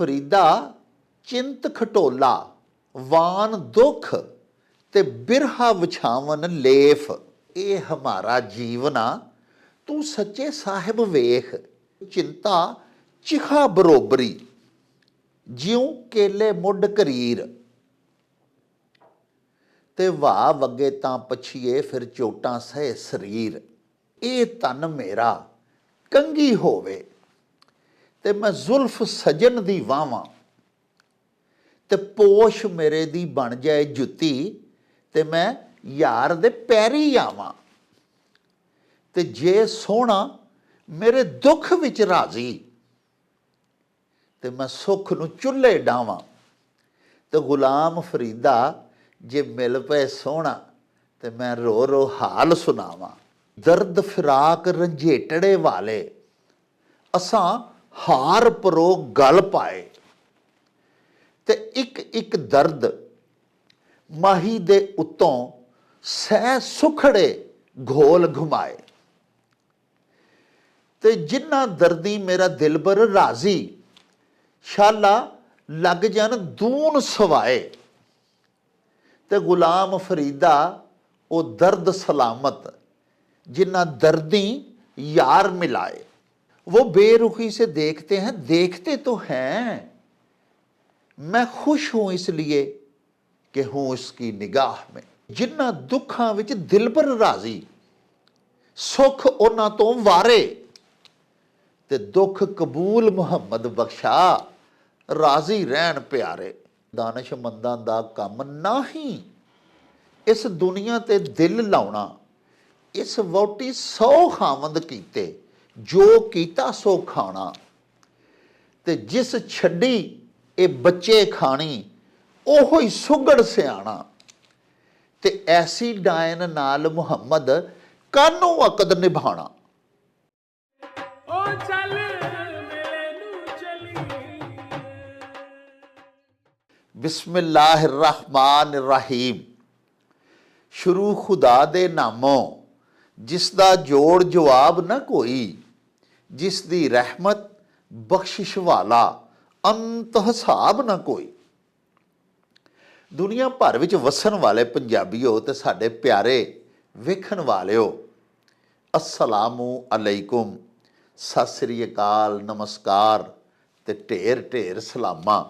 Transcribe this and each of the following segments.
ਫਰੀਦਾ, ਚਿੰਤ ਖਟੋਲਾ ਵਾਨ ਦੁਖ ਤੇ ਬਿਰਹਾ ਵਿਛਾਵਨ ਲੇਫ। ਇਹ ਹਮਾਰਾ ਜੀਵਨਾ ਤੂੰ ਸੱਚੇ ਸਾਹਿਬ ਵੇਖ। ਚਿੰਤਾ ਚਿਖਾ ਬਰੋਬਰੀ। ਜਿਉ ਕੇਲੇ ਮੁੱਢ ਕਰੀਰ ਤੇ ਵਾਹ ਵਗੇ ਤਾਂ ਪਛੀਏ, ਫਿਰ ਚੋਟਾਂ ਸਹਿ ਸਰੀਰ। ਇਹ ਤਨ ਮੇਰਾ, ਕੰਗੀ ਹੋਵੇ। ਤੇ ਮੈਂ ਜ਼ੁਲਫ ਸਜਣ ਦੀ ਵਾਵਾਂ ਤੇ ਪੋਸ਼ ਮੇਰੇ ਦੀ ਬਣ ਜਾਏ ਜੁੱਤੀ, ਤੇ ਮੈਂ ਯਾਰ ਦੇ ਪੈਰੀ ਆਵਾਂ। ਤੇ ਜੇ ਸੋਹਣਾ ਮੇਰੇ ਦੁੱਖ ਵਿੱਚ ਰਾਜ਼ੀ, ਤੇ ਮੈਂ ਸੁੱਖ ਨੂੰ ਚੁੱਲ੍ਹੇ ਡਾਵਾਂ। ਤੇ ਗੁਲਾਮ ਫਰੀਦਾ ਜੇ ਮਿਲ ਪਏ ਸੋਹਣਾ, ਤੇ ਮੈਂ ਰੋ ਰੋ ਹਾਲ ਸੁਣਾਵਾਂ। ਦਰਦ ਫਿਰਾਕ ਰੰਝੇਟੜੇ ਵਾਲੇ, ਅਸਾਂ ਹਾਰ ਪਰੋ ਗਲ ਪਾਏ। ਤੇ ਇੱਕ ਇੱਕ ਦਰਦ ਮਾਹੀ ਦੇ ਉਤੋਂ ਸਹਿ ਸੁਖੜੇ ਘੋਲ ਘੁਮਾਏ। ਤੇ ਜਿੰਨਾ ਦਰਦੀ ਮੇਰਾ ਦਿਲਬਰ ਰਾਜ਼ੀ, ਸ਼ਾਲਾ ਲੱਗ ਜਾਣ ਦੂਨ ਸਵਾਏ। ਤੇ ਗੁਲਾਮ ਫਰੀਦਾ ਉਹ ਦਰਦ ਸਲਾਮਤ, ਜਿੰਨਾ ਦਰਦੀ ਯਾਰ ਮਿਲਾਏ। वो बेरुखी से देखते हैं देखते तो हैं मैं खुश हूं इसलिए कि हूं उसकी निगाह में जिन्ना दुखा विच दिल पर राजी सुख ਉਹਨਾਂ ਤੋਂ ਵਾਰੇ ਤੇ ਦੁੱਖ ਕਬੂਲ ਮੁਹੰਮਦ ਬਖਸ਼ਾ ਰਾਜ਼ੀ ਰਹਿਣ ਪਿਆਰੇ ਦਾਨਸ਼ਮੰਦਾਂ ਦਾ ਕੰਮ ਨਹੀਂ ਇਸ ਦੁਨੀਆ ਤੇ ਦਿਲ ਲਾਉਣਾ ਇਸ ਵੋਟੀ ਸੌ ਖਾਵੰਦ ਕੀਤੇ ਜੋ ਕੀਤਾ ਸੋ ਖਾਣਾ। ਤੇ ਜਿਸ ਛੱਡੀ ਇਹ ਬੱਚੇ ਖਾਣੀ ਉਹੋ ਹੀ ਸੁਗੜ ਸਿਆਣਾ। ਤੇ ਐਸੀ ਡਾਇਨ ਨਾਲ ਮੁਹੰਮਦ ਕਾਨੂੰ ਅਕਦ ਨਿਭਾਣਾ ਓ ਚੱਲ ਮੇਰੇ ਨੂੰ ਚਲੀ। ਬਿਸਮਿਲ੍ਲਾਹਿਰਰਹਿਮਾਨਿਰਰਹੀਮ। ਸ਼ੁਰੂ ਖੁਦਾ ਦੇ ਨਾਮੋਂ ਜਿਸ ਦਾ ਜੋੜ ਜਵਾਬ ਨਾ ਕੋਈ ਜਿਸ ਦੀ ਰਹਿਮਤ ਬਖਸ਼ਿਸ਼ ਵਾਲਾ ਅੰਤ ਹਿਸਾਬ ਨਾ ਕੋਈ। ਦੁਨੀਆ ਭਰ ਵਿੱਚ ਵਸਣ ਵਾਲੇ ਪੰਜਾਬੀਓ ਤੇ ਸਾਡੇ ਪਿਆਰੇ ਵੇਖਣ ਵਾਲਿਓ, ਅਸਲਾਮੁ ਅਲੈਕੁਮ, ਸਤਿ ਸ੍ਰੀ ਅਕਾਲ, ਨਮਸਕਾਰ ਤੇ ਢੇਰ ਢੇਰ ਸਲਾਮਾਂ।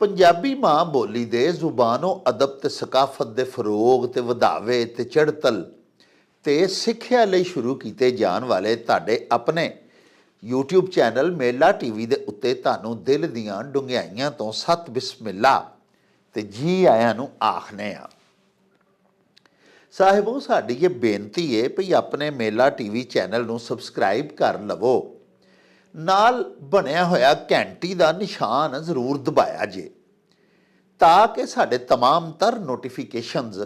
ਪੰਜਾਬੀ ਮਾਂ ਬੋਲੀ ਦੇ ਜ਼ੁਬਾਨੋ ਅਦਬ ਤੇ ਸਕਾਫਤ ਦੇ ਫਰੋਗ ਤੇ ਵਧਾਵੇ ਤੇ ਚੜਤਲ ਤੇ ਸਿੱਖਿਆ ਲਈ ਸ਼ੁਰੂ ਕੀਤੇ ਜਾਣ ਵਾਲੇ ਤੁਹਾਡੇ ਆਪਣੇ YouTube ਚੈਨਲ ਮੇਲਾ ਟੀਵੀ ਦੇ ਉੱਤੇ ਤੁਹਾਨੂੰ ਦਿਲ ਦੀਆਂ ਡੁੰਗਿਆਈਆਂ ਤੋਂ ਸਤ ਬਿਸਮਿਲ੍ਲਾ ਤੇ ਜੀ ਆਇਆਂ ਨੂੰ ਆਖਨੇ ਆ ਸਾਹਿਬੋ ਸਾਡੀ ਇਹ ਬੇਨਤੀ ਹੈ ਭਈ ਆਪਣੇ ਮੇਲਾ ਟੀਵੀ ਚੈਨਲ ਨੂੰ ਸਬਸਕ੍ਰਾਈਬ ਕਰ ਲਵੋ ਨਾਲ ਬਣਿਆ ਹੋਇਆ ਘੰਟੀ ਦਾ ਨਿਸ਼ਾਨ ਜ਼ਰੂਰ ਦਬਾਇਆ ਜੇ ਤਾਂ ਕਿ ਸਾਡੇ तमाम ਤਰ ਨੋਟੀਫਿਕੇਸ਼ਨਸ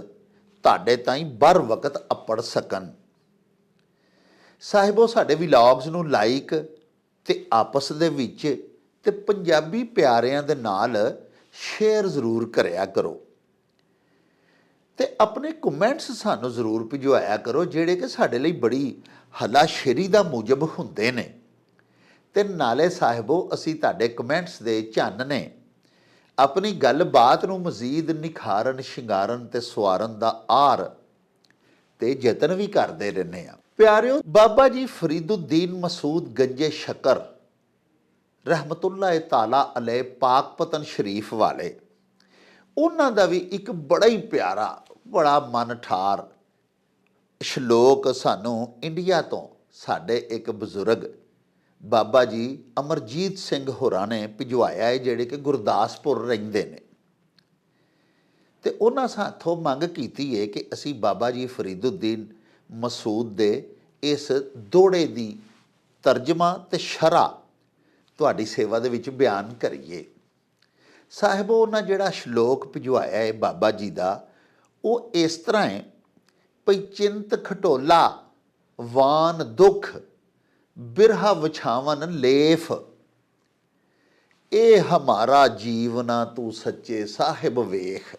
ਤੁਹਾਡੇ ਤਾਈਂ ਬਰ ਵਕਤ ਅੱਪੜ ਸਕਣ ਸਾਹਿਬੋ ਸਾਡੇ ਵਲੌਗਸ ਨੂੰ ਲਾਈਕ ਤੇ ਆਪਸ ਦੇ ਵਿੱਚ ਤੇ ਪੰਜਾਬੀ ਪਿਆਰਿਆਂ ਦੇ ਨਾਲ ਸ਼ੇਅਰ ਜ਼ਰੂਰ ਕਰਿਆ ਕਰੋ ਤੇ ਆਪਣੇ ਕਮੈਂਟਸ ਸਾਨੂੰ ਜ਼ਰੂਰ ਭਿਜਵਾਇਆ ਕਰੋ ਜਿਹੜੇ ਕਿ ਸਾਡੇ ਲਈ ਬੜੀ ਹਲਾਸ਼ੇਰੀ ਦਾ ਮੂਜਬ ਹੁੰਦੇ ਨੇ ਤੇ ਨਾਲੇ ਸਾਹਿਬੋ ਅਸੀਂ ਤੁਹਾਡੇ ਕਮੈਂਟਸ ਦੇ ਚੰਨ ਨੇ ਆਪਣੀ ਗੱਲਬਾਤ ਨੂੰ ਮਜ਼ੀਦ ਨਿਖਾਰਨ, ਸ਼ਿੰਗਾਰਨ ਤੇ ਸਵਾਰਨ ਦਾ ਆਰ ਤੇ ਯਤਨ ਵੀ ਕਰਦੇ ਰਹਿੰਦੇ ਆ ਪਿਆਰਿਓ, ਬਾਬਾ ਜੀ ਫਰੀਦੁੱਦੀਨ ਮਸੂਦ ਗੰਜੇ ਸ਼ਕਰ ਰਹਿਮਤੁল্লাਹ ਤਾਲਾ ਅਲੇ ਪਾਕ ਪਤਨ ਸ਼ਰੀਫ ਵਾਲੇ, ਉਹਨਾਂ ਦਾ ਵੀ ਇੱਕ ਬੜਾ ਹੀ ਪਿਆਰਾ, ਬੜਾ ਮਨ ਠਾਰ ਸ਼ਲੋਕ ਸਾਨੂੰ ਇੰਡੀਆ ਤੋਂ ਸਾਡੇ ਇੱਕ ਬਜ਼ੁਰਗ ਬਾਬਾ ਜੀ ਅਮਰਜੀਤ ਸਿੰਘ ਹੋਰਾਂ ਨੇ ਭਿਜਵਾਇਆ ਹੈ ਜਿਹੜੇ ਕਿ ਗੁਰਦਾਸਪੁਰ ਰਹਿੰਦੇ ਨੇ। ਤੇ ਉਹਨਾਂ ਸਾਥੋਂ ਮੰਗ ਕੀਤੀ ਹੈ ਕਿ ਅਸੀਂ ਬਾਬਾ ਜੀ ਫਰੀਦੁੱਦੀਨ ਮਸੂਦ ਦੇ ਇਸ ਦੋੜੇ ਦੀ ਤਰਜਮਾ ਤੇ ਸ਼ਰਾ ਤੁਹਾਡੀ ਸੇਵਾ ਦੇ ਵਿੱਚ ਬਿਆਨ ਕਰੀਏ। ਸਾਹਿਬੋ, ਉਹਨਾਂ ਜਿਹੜਾ ਸ਼ਲੋਕ ਭਿਜਵਾਇਆ ਹੈ ਬਾਬਾ ਜੀ ਦਾ, ਉਹ ਇਸ ਤਰ੍ਹਾਂ ਹੈ, ਭਈ ਚਿੰਤ ਖਟੋਲਾ, ਵਾਨ ਦੁਖ ਬਿਰਹਾ ਵਿਛਾਵਨ ਲੇਫ। ਇਹ ਹਮਾਰਾ ਜੀਵਨਾ ਤੂੰ ਸੱਚੇ ਸਾਹਿਬ ਵੇਖ।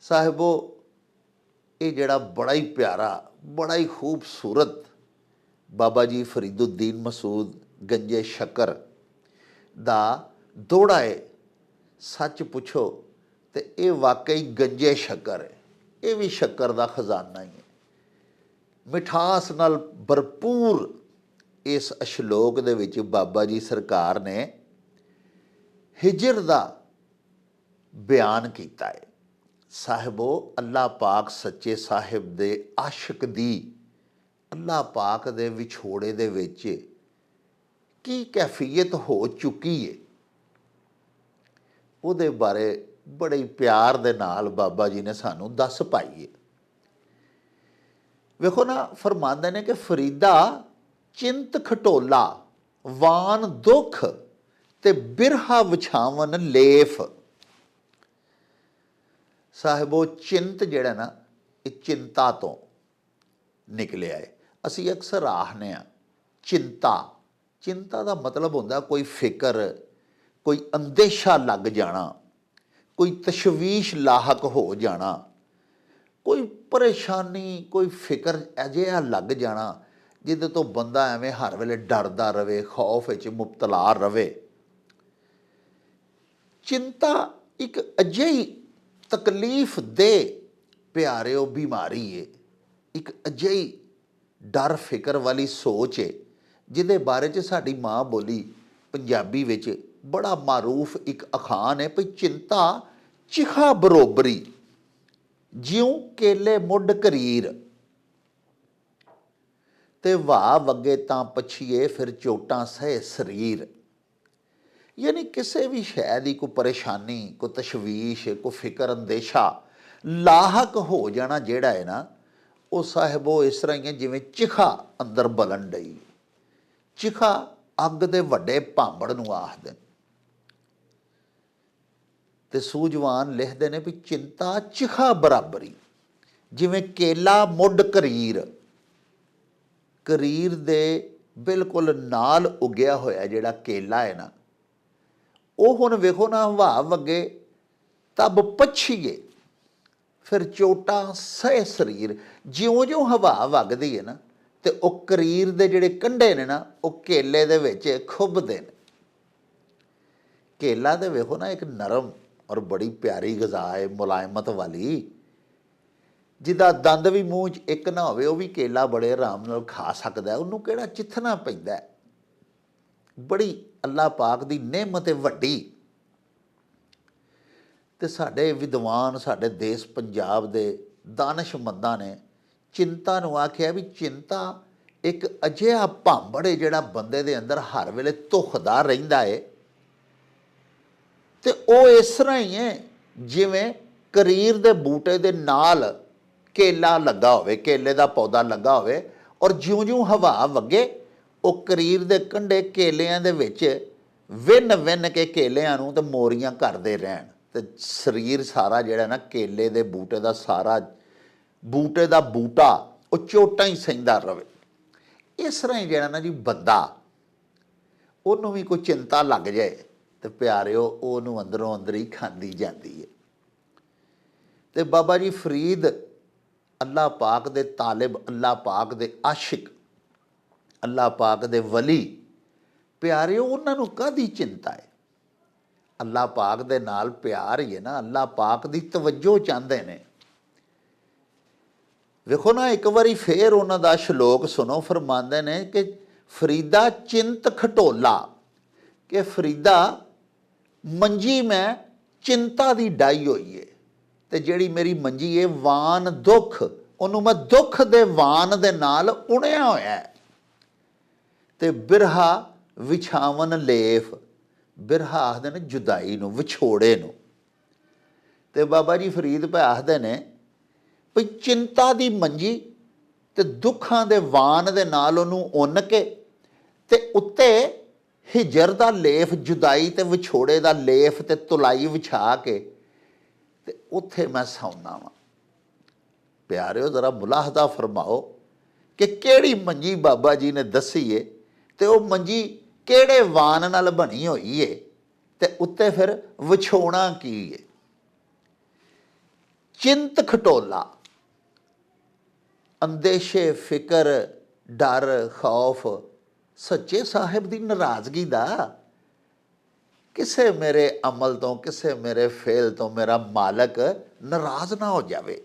ਸਾਹਿਬੋ, ਇਹ ਜਿਹੜਾ ਬੜਾ ਹੀ ਪਿਆਰਾ, ਬੜਾ ਹੀ ਖੂਬਸੂਰਤ ਬਾਬਾ ਜੀ ਫਰੀਦੁੱਦੀਨ ਮਸੂਦ ਗੰਜੇ ਸ਼ੱਕਰ ਦਾ ਦੋੜਾ ਹੈ ਸੱਚ ਪੁੱਛੋ ਤੇ ਇਹ ਵਾਕਈ ਗੰਜੇ ਸ਼ੱਕਰ ਹੈ ਇਹ ਵੀ ਸ਼ੱਕਰ ਦਾ ਖਜ਼ਾਨਾ ਹੀ ਹੈ ਮਿਠਾਸ ਨਾਲ ਭਰਪੂਰ ਇਸ ਅਸ਼ਲੋਕ ਦੇ ਵਿੱਚ ਬਾਬਾ ਜੀ ਸਰਕਾਰ ਨੇ ਹਿਜਰ ਦਾ ਬਿਆਨ ਕੀਤਾ ਹੈ। ਸਾਹਿਬੋ ਅੱਲਾ ਪਾਕ ਸੱਚੇ ਸਾਹਿਬ ਦੇ ਆਸ਼ਿਕ ਦੀ ਅੱਲਾ ਪਾਕ ਦੇ ਵਿਛੋੜੇ ਦੇ ਵਿੱਚ ਕੀ ਕੈਫੀਅਤ ਹੋ ਚੁੱਕੀ ਹੈ ਉਹਦੇ ਬਾਰੇ ਬੜੇ ਪਿਆਰ ਦੇ ਨਾਲ ਬਾਬਾ ਜੀ ਨੇ ਸਾਨੂੰ ਦੱਸ ਪਾਈ ਹੈ ਵੇਖੋ ਨਾ, ਫਰਮਾਉਂਦੇ ਨੇ ਕਿ ਫਰੀਦਾ ਚਿੰਤ ਖਟੋਲਾ ਵਾਨ ਦੁਖ ਤੇ ਬਿਰਹਾ ਵਿਛਾਵਨ ਲੇਫ। ਸਾਹਿਬੋ, ਚਿੰਤ ਜਿਹੜਾ ਨਾ, ਇਹ ਚਿੰਤਾ ਤੋਂ ਨਿਕਲਿਆ ਹੈ ਅਸੀਂ ਅਕਸਰ ਆਖਨੇ ਆ ਚਿੰਤਾ। ਚਿੰਤਾ ਦਾ ਮਤਲਬ ਹੁੰਦਾ ਕੋਈ ਫਿਕਰ, ਕੋਈ ਅੰਦੇਸ਼ਾ ਲੱਗ ਜਾਣਾ, ਕੋਈ ਤਸ਼ਵੀਸ਼ ਲਾਹਕ ਹੋ ਜਾਣਾ। ਕੋਈ ਪਰੇਸ਼ਾਨੀ, ਕੋਈ ਫਿਕਰ ਅਜਿਹਾ ਲੱਗ ਜਾਣਾ ਜਿਹਦੇ ਤੋਂ ਬੰਦਾ ਐਵੇਂ ਹਰ ਵੇਲੇ ਡਰਦਾ ਰਵੇ, ਖੌਫ ਵਿੱਚ ਮੁਬਤਲਾ ਰਵੇ। ਚਿੰਤਾ ਇੱਕ ਅਜਿਹੀ ਤਕਲੀਫ ਦੇ ਪਿਆਰਿਓ ਬਿਮਾਰੀ ਏ। ਇੱਕ ਅਜਿਹੀ ਡਰ ਫਿਕਰ ਵਾਲੀ ਸੋਚ ਏ, ਜਿਹਦੇ ਬਾਰੇ ਚ ਸਾਡੀ ਮਾਂ ਬੋਲੀ ਪੰਜਾਬੀ ਵਿੱਚ ਬੜਾ ਮਾਰੂਫ ਇੱਕ ਅਖਾਨ ਹੈ ਭਈ ਚਿੰਤਾ ਚਿਖਾ ਬਰੋਬਰੀ। ਜਿਉਂ ਕੇਲੇ ਮੁੱਢ ਕਰੀਰ ਤੇ ਵਾਹ ਵਗੇ ਤਾਂ ਪਛੀਏ, ਫਿਰ ਚੋਟਾਂ ਸਹਿ ਸਰੀਰ। ਯਾਨੀ ਕਿਸੇ ਵੀ ਸ਼ੈ ਦੀ ਕੋਈ ਪਰੇਸ਼ਾਨੀ, ਕੋਈ ਤਸ਼ਵੀਸ਼, ਕੋਈ ਫਿਕਰ, ਅੰਦੇਸ਼ਾ ਲਾਹਕ ਹੋ ਜਾਣਾ ਜਿਹੜਾ ਹੈ ਨਾ, ਉਹ ਸਾਹਿਬੋ ਇਸ ਤਰ੍ਹਾਂ ਹੀ ਹੈ ਜਿਵੇਂ ਚਿਖਾ ਅੰਦਰ ਬਲਣ ਡਈ। ਚਿਖਾ ਅੱਗ ਦੇ ਵੱਡੇ ਭਾਂਬੜ ਨੂੰ ਆਖਦੇ ਨੇ। ਤੇ ਸੂਝਵਾਨ ਲਿਖਦੇ ਨੇ ਵੀ ਚਿੰਤਾ ਚਿਖਾ ਬਰਾਬਰੀ। ਜਿਵੇਂ ਕੇਲਾ ਮੁੱਢ ਕਰੀਰ। ਕਰੀਰ ਦੇ ਬਿਲਕੁਲ ਨਾਲ ਉਗਿਆ ਹੋਇਆ ਜਿਹੜਾ ਕੇਲਾ ਹੈ ਨਾ, ਉਹ ਹੁਣ ਵੇਖੋ ਨਾ ਹਵਾ ਵਗੇ ਤਬ ਪਛੀਏ, ਫਿਰ ਚੋਟਾਂ ਸਹਿ ਸਰੀਰ। ਜਿਉਂ-ਜਿਉਂ ਹਵਾ ਵਗਦੀ ਹੈ ਨਾ, ਤੇ ਉਹ ਕਰੀਰ ਦੇ ਜਿਹੜੇ ਕੰਢੇ ਨੇ ਨਾ, ਉਹ ਕੇਲੇ ਦੇ ਵਿੱਚ ਖੁੱਭਦੇ ਨੇ। ਕੇਲਾ ਦੇ ਵੇਖੋ ਨਾ ਇੱਕ ਨਰਮ ਔਰ ਬੜੀ ਪਿਆਰੀ ਗਜ਼ਾ ਹੈ, ਮੁਲਾਇਮਤ ਵਾਲੀ। ਜਿਹਦਾ ਦੰਦ ਵੀ ਮੂੰਹ 'ਚ ਇੱਕ ਨਾ ਹੋਵੇ, ਉਹ ਵੀ ਕੇਲਾ ਬੜੇ ਆਰਾਮ ਨਾਲ ਖਾ ਸਕਦਾ ਉਹਨੂੰ ਕਿਹੜਾ ਚਿੱਥਣਾ ਪੈਂਦਾ ਬੜੀ ਅੱਲਾਹ ਪਾਕ ਦੀ ਨਿਹਮਤ ਹੈ ਵੱਡੀ। ਤੇ ਸਾਡੇ ਵਿਦਵਾਨ, ਸਾਡੇ ਦੇਸ਼ ਪੰਜਾਬ ਦੇ ਦਾਨਸ਼ਮੰਦਾਂ ਨੇ ਚਿੰਤਾ ਨੂੰ ਆਖਿਆ ਵੀ ਚਿੰਤਾ ਇੱਕ ਅਜਿਹਾ ਭਾਂਬੜ ਹੈ ਜਿਹੜਾ ਬੰਦੇ ਦੇ ਅੰਦਰ ਹਰ ਵੇਲੇ ਧੁਖਦਾ ਰਹਿੰਦਾ ਹੈ। ਤੇ ਉਹ ਇਸ ਤਰ੍ਹਾਂ ਹੀ ਹੈ, ਜਿਵੇਂ ਕਰੀਰ ਦੇ ਬੂਟੇ ਦੇ ਨਾਲ ਕੇਲਾ ਲੱਗਾ ਹੋਵੇ, ਕੇਲੇ ਦਾ ਪੌਦਾ ਲੱਗਾ ਹੋਵੇ ਔਰ ਜਿਉਂ-ਜਿਉਂ ਹਵਾ ਵਗੇ, ਉਹ ਕਰੀਰ ਦੇ ਕੰਢੇ ਕੇਲਿਆਂ ਦੇ ਵਿੱਚ ਵਿੰਨ ਵਿੰਨ ਕੇ ਕੇਲਿਆਂ ਨੂੰ ਤੇ ਮੋਰੀਆਂ ਕਰਦੇ ਰਹਿਣ। ਤੇ ਸਰੀਰ ਸਾਰਾ ਜਿਹੜਾ ਨਾ ਕੇਲੇ ਦੇ ਬੂਟੇ ਦਾ ਸਾਰਾ ਬੂਟੇ ਦਾ ਬੂਟਾ, ਉਹ ਚੋਟਾਂ ਹੀ ਸਹਿੰਦਾ ਰਵੇ। ਇਸ ਤਰ੍ਹਾਂ ਹੀ ਜਿਹੜਾ ਨਾ ਜੀ ਬੰਦਾ, ਉਹਨੂੰ ਵੀ ਕੋਈ ਚਿੰਤਾ ਲੱਗ ਜਾਏ। ਤੇ ਪਿਆਰਿਓ, ਉਹਨੂੰ ਅੰਦਰੋਂ ਅੰਦਰ ਹੀ ਖਾਂਦੀ ਜਾਂਦੀ ਹੈ ਤੇ ਬਾਬਾ ਜੀ ਫਰੀਦ ਅੱਲਾ ਪਾਕ ਦੇ ਤਾਲਿਬ ਅੱਲਾ ਪਾਕ ਦੇ ਆਸ਼ਿਕ ਅੱਲਾ ਪਾਕ ਦੇ ਵਲੀ, ਪਿਆਰਿਓ, ਉਹਨਾਂ ਨੂੰ ਕਾਦੀ ਚਿੰਤਾ ਹੈ ਅੱਲਾ ਪਾਕ ਦੇ ਨਾਲ ਪਿਆਰ ਹੀ ਹੈ ਨਾ ਅੱਲਾ ਪਾਕ ਦੀ ਤਵੱਜੋ ਚਾਹੁੰਦੇ ਨੇ। ਵੇਖੋ ਨਾ, ਇੱਕ ਵਾਰੀ ਫੇਰ ਉਹਨਾਂ ਦਾ ਸ਼ਲੋਕ ਸੁਣੋ, ਫਰਮਾਉਂਦੇ ਨੇ ਕਿ ਫਰੀਦਾ ਚਿੰਤ ਖਟੋਲਾ, ਕਿ ਫਰੀਦਾ ਮੰਜੀ ਮੈਂ ਚਿੰਤਾ ਦੀ ਡਾਈ ਹੋਈ ਏ। ਤੇ ਜਿਹੜੀ ਮੇਰੀ ਮੰਜੀ ਏ, ਵਾਨ ਦੁੱਖ। ਉਹਨੂੰ ਮੈਂ ਦੁੱਖ ਦੇ ਵਾਨ ਦੇ ਨਾਲ ਉਣਿਆ ਹੋਇਆ ਹੈ। ਤੇ ਬਿਰਹਾ ਵਿਛਾਵਨ ਲੇਫ। ਬਿਰਹਾ ਆਖਦੇ ਨੇ ਜੁਦਾਈ ਨੂੰ, ਵਿਛੋੜੇ ਨੂੰ। ਤੇ ਬਾਬਾ ਜੀ ਫਰੀਦ ਭਾਈ ਆਖਦੇ ਨੇ ਵੀ ਚਿੰਤਾ ਦੀ ਮੰਜੀ ਤੇ ਦੁੱਖਾਂ ਦੇ ਵਾਨ ਦੇ ਨਾਲ ਉਹਨੂੰ ਉੰਨ ਕੇ ਤੇ ਉੱਤੇ ਹਿਜਰ ਦਾ ਲੇਫ ਜੁਦਾਈ ਤੇ ਵਿਛੋੜੇ ਦਾ ਲੇਫ ਤੇ ਤੁਲਾਈ ਵਿਛਾ ਕੇ ਤੇ ਉੱਥੇ ਮੈਂ ਸੌਣਾ ਵਾਂ। ਪਿਆਰਿਓ, ਜ਼ਰਾ ਮੁਲਾਹਜ਼ਾ ਫਰਮਾਓ ਕਿ ਕਿਹੜੀ ਮੰਜੀ ਬਾਬਾ ਜੀ ਨੇ ਦੱਸੀ ਏ ਤੇ ਉਹ ਮੰਜੀ ਕਿਹੜੇ ਵਾਨ ਨਾਲ ਬਣੀ ਹੋਈ ਏ ਤੇ ਉੱਤੇ ਫਿਰ ਵਿਛੋਣਾ ਕੀ ਏ? ਚਿੰਤ ਖਟੋਲਾ, ਅੰਦੇਸ਼ੇ ਫਿਕਰ, ਡਰ, ਖੌਫ ਸੱਚੇ ਸਾਹਿਬ ਦੀ ਨਾਰਾਜ਼ਗੀ ਦਾ। ਕਿਸੇ ਮੇਰੇ ਅਮਲ ਤੋਂ, ਕਿਸੇ ਮੇਰੇ ਫੇਲ ਤੋਂ ਮੇਰਾ ਮਾਲਕ ਨਾਰਾਜ਼ ਨਾ ਹੋ ਜਾਵੇ।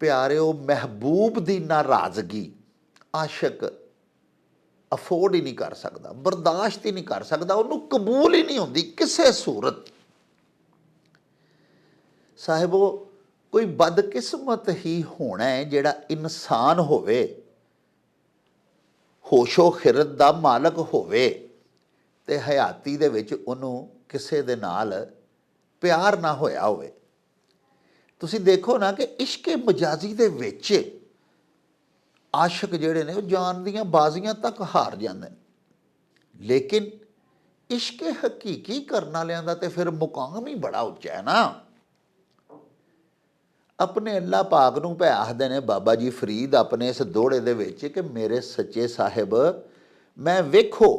ਪਿਆਰਿਓ, ਮਹਿਬੂਬ ਦੀ ਨਾਰਾਜ਼ਗੀ ਆਸ਼ਿਕ ਅਫੋਰਡ ਹੀ ਨਹੀਂ ਕਰ ਸਕਦਾ, ਬਰਦਾਸ਼ਤ ਹੀ ਨਹੀਂ ਕਰ ਸਕਦਾ, ਉਹਨੂੰ ਕਬੂਲ ਹੀ ਨਹੀਂ ਹੁੰਦੀ ਕਿਸੇ ਸੂਰਤ। ਸਾਹਿਬੋ, ਕੋਈ ਬਦਕਿਸਮਤ ਹੀ ਹੋਣਾ ਹੈ ਜਿਹੜਾ ਇਨਸਾਨ ਹੋਵੇ। ਹੋਸ਼ੋ ਖਿਰਤ ਦਾ ਮਾਲਕ ਹੋਵੇ ਤੇ ਹਯਾਤੀ ਦੇ ਵਿੱਚ ਉਹਨੂੰ ਕਿਸੇ ਦੇ ਨਾਲ ਪਿਆਰ ਨਾ ਹੋਇਆ ਹੋਵੇ। ਤੁਸੀਂ ਦੇਖੋ ਨਾ ਕਿ ਇਸ਼ਕੇ ਮਜਾਜ਼ੀ ਦੇ ਵਿੱਚ ਆਸ਼ਿਕ ਜਿਹੜੇ ਨੇ ਉਹ ਜਾਨ ਦੀਆਂ ਬਾਜ਼ੀਆਂ ਤੱਕ ਹਾਰ ਜਾਂਦੇ ਨੇ। ਲੇਕਿਨ ਇਸ਼ਕੇ ਹਕੀਕੀ ਕਰਨ ਵਾਲਿਆਂ ਦਾ ਤੇ ਫਿਰ ਮੁਕਾਮ ਹੀ ਬੜਾ ਉੱਚਾ ਹੈ ਨਾ। ਆਪਣੇ ਅੱਲਾ ਪਾਕ ਨੂੰ ਭੈ ਆਖਦੇ ਨੇ, ਬਾਬਾ ਜੀ ਫਰੀਦ ਆਪਣੇ ਇਸ ਦੋੜੇ ਦੇ ਵਿੱਚ ਕਿ ਮੇਰੇ ਸੱਚੇ ਸਾਹਿਬ, ਮੈਂ ਵੇਖੋ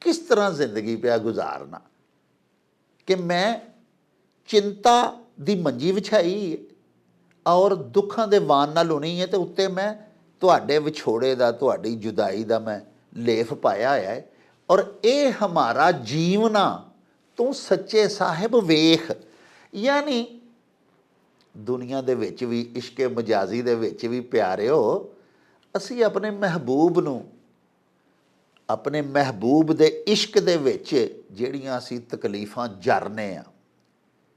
ਕਿਸ ਤਰ੍ਹਾਂ ਜ਼ਿੰਦਗੀ ਪਿਆ ਗੁਜ਼ਾਰਨਾ। ਕਿ ਮੈਂ ਚਿੰਤਾ ਦੀ ਮੰਜੀ ਵਿਛਾਈ ਔਰ ਦੁੱਖਾਂ ਦੇ ਵਾਨ ਨਾਲ ਹੋਣੀ ਹੈ ਤੇ ਉੱਤੇ ਮੈਂ ਤੁਹਾਡੇ ਵਿਛੋੜੇ ਦਾ, ਤੁਹਾਡੀ ਜੁਦਾਈ ਦਾ ਮੈਂ ਲੇਫ ਪਾਇਆ ਹੋਇਆ ਹੈ ਔਰ ਇਹ ਹਮਾਰਾ ਜੀਵਨਾ ਤੂੰ ਸੱਚੇ ਸਾਹਿਬ ਵੇਖ। ਯਾਨੀ ਦੁਨੀਆ ਦੇ ਵਿੱਚ ਵੀ, ਇਸ਼ਕੇ ਮਜਾਜ਼ੀ ਦੇ ਵਿੱਚ ਵੀ ਪਿਆਰਿਓ, ਅਸੀਂ ਆਪਣੇ ਮਹਿਬੂਬ ਨੂੰ, ਆਪਣੇ ਮਹਿਬੂਬ ਦੇ ਇਸ਼ਕ ਦੇ ਵਿੱਚ ਜਿਹੜੀਆਂ ਅਸੀਂ ਤਕਲੀਫਾਂ ਜਰਨੇ ਆ,